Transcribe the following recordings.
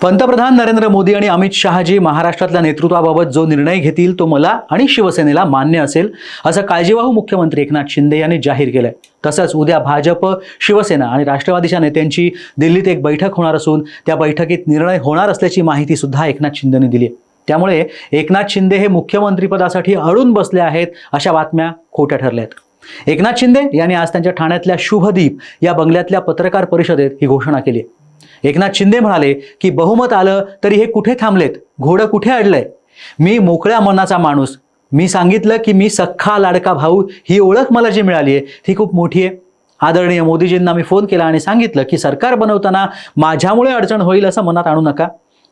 पंतप्रधान नरेंद्र मोदी आणि अमित शहाजी महाराष्ट्रातल्या नेतृत्वाबाबत जो निर्णय घेतील तो मला आणि शिवसेनेला मान्य असेल असं काळजीवाहू मुख्यमंत्री एकनाथ शिंदे यांनी जाहीर केलंय. तसंच उद्या भाजप शिवसेना आणि राष्ट्रवादीच्या नेत्यांची दिल्लीत एक बैठक होणार असून त्या बैठकीत निर्णय होणार असल्याची माहिती सुद्धा एकनाथ शिंदेने दिली त्यामुळे एकनाथ शिंदे हे मुख्यमंत्रीपदासाठी अडून बसले आहेत अशा बातम्या खोट्या ठरल्या आहेत एकनाथ शिंदे यांनी आज त्यांच्या ठाण्यातल्या शुभदीप या बंगल्यातल्या पत्रकार परिषदेत ही घोषणा केली आहे. एकनाथ शिंदे म्हणाले की बहुमत आलं तरी हे कुठे थांबलेत? घोडं कुठे अडलंय? मी मोकळ्या मनाचा माणूस. मी सांगितलं की मी सख्खा लाडका भाऊ ही ओळख मला जी मिळाली आहे ती खूप मोठी आहे. आदरणीय मोदीजींना मी फोन केला आणि सांगितलं की सरकार बनवताना माझ्यामुळे अडचण होईल असं मनात आणू नका.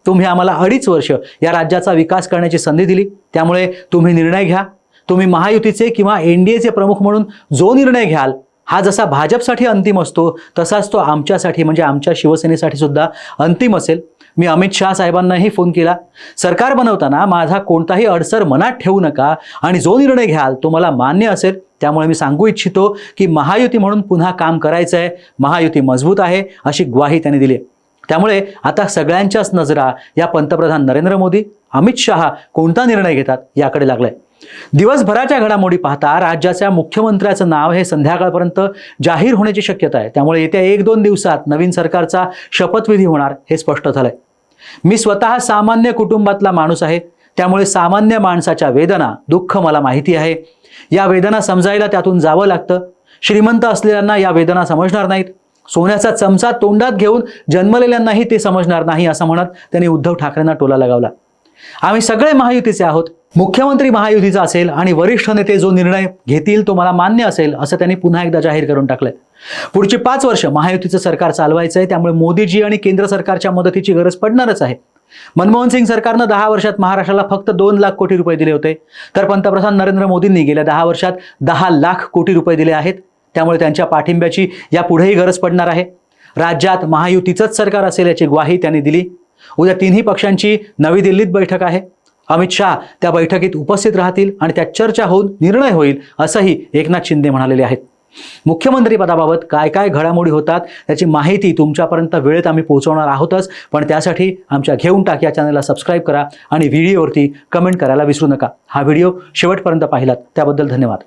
तुम्ही आम्हाला अडीच वर्ष या राज्याचा विकास करण्याची संधी दिली. त्यामुळे तुम्ही निर्णय घ्या. तुम्ही महायुतीचे किंवा एन डी एचे प्रमुख म्हणून जो निर्णय घ्याल हा जसा भाजपसाठी अंतिम असतो तसाच तो आमच्यासाठी म्हणजे आमच्या शिवसेनेसाठी सुद्धा अंतिम असेल. मी अमित शहा साहेबांनाही फोन केला. सरकार बनवताना माझा कोणताही अडसर मनात ठेवू नका आणि जो निर्णय घ्याल तो मला मान्य असेल. त्यामुळे मी सांगू इच्छितो की महायुती म्हणून पुन्हा काम करायचं आहे महायुती मजबूत आहे अशी ग्वाही त्यांनी दिली. त्यामुळे आता सगळ्यांच्याच नजरा या पंतप्रधान नरेंद्र मोदी अमित शहा कोणता निर्णय घेतात याकडे लागलाय. दिवसभराच्या घडामोडी पाहता राज्याच्या मुख्यमंत्र्याचं नाव हे संध्याकाळपर्यंत जाहीर होण्याची शक्यता आहे. त्यामुळे येत्या एक दोन दिवसात नवीन सरकारचा शपथविधी होणार हे स्पष्ट झालंय. मी स्वतः सामान्य कुटुंबातला माणूस आहे. त्यामुळे सामान्य माणसाच्या वेदना दुःख मला माहिती आहे. या वेदना समजायला त्यातून जावं लागतं. श्रीमंत असलेल्यांना या वेदना समजणार नाहीत. सोन्याचा चमचा तोंडात घेऊन जन्मलेल्यांनाही ते समजणार नाही असं म्हणत त्यांनी उद्धव ठाकरेंना टोला लगावला. आम्ही सगळे महायुतीचे आहोत. मुख्यमंत्री महायुतीचा असेल आणि वरिष्ठ नेते जो निर्णय घेतील तो मला मान्य असेल असं त्यांनी पुन्हा एकदा जाहीर करून टाकलंय. पुढची पाच वर्ष महायुतीचं सरकार चालवायचं आहे त्यामुळे मोदीजी आणि केंद्र सरकारच्या मदतीची गरज पडणारच आहे. मनमोहन सिंग सरकारनं दहा वर्षात महाराष्ट्राला फक्त दोन लाख कोटी रुपये दिले होते. तर पंतप्रधान नरेंद्र मोदींनी गेल्या दहा वर्षात दहा लाख कोटी रुपये दिले आहेत. त्यामुळे त्यांच्या पाठिंब्याची यापुढेही गरज पडणार आहे. राज्यात महायुतीचंच सरकार असेल याची ग्वाही त्यांनी दिली. उद्या तिन्ही पक्षांची नवी दिल्लीत बैठक आहे. अमित शहा त्या बैठकीत उपस्थित राहतील आणि त्यात चर्चा होऊन निर्णय होईल असंही एकनाथ शिंदे म्हणालेले आहेत. मुख्यमंत्री पदाबाबत काय काय घडामोडी होतात त्याची माहिती तुमच्यापर्यंत वेळेत आम्ही पोहोचवणार आहोतच पण त्यासाठी आमच्या घेऊन टाक या चॅनलला सबस्क्राईब करा आणि व्हिडिओवरती कमेंट करायला विसरू नका. हा व्हिडिओ शेवटपर्यंत पाहिलात त्याबद्दल धन्यवाद.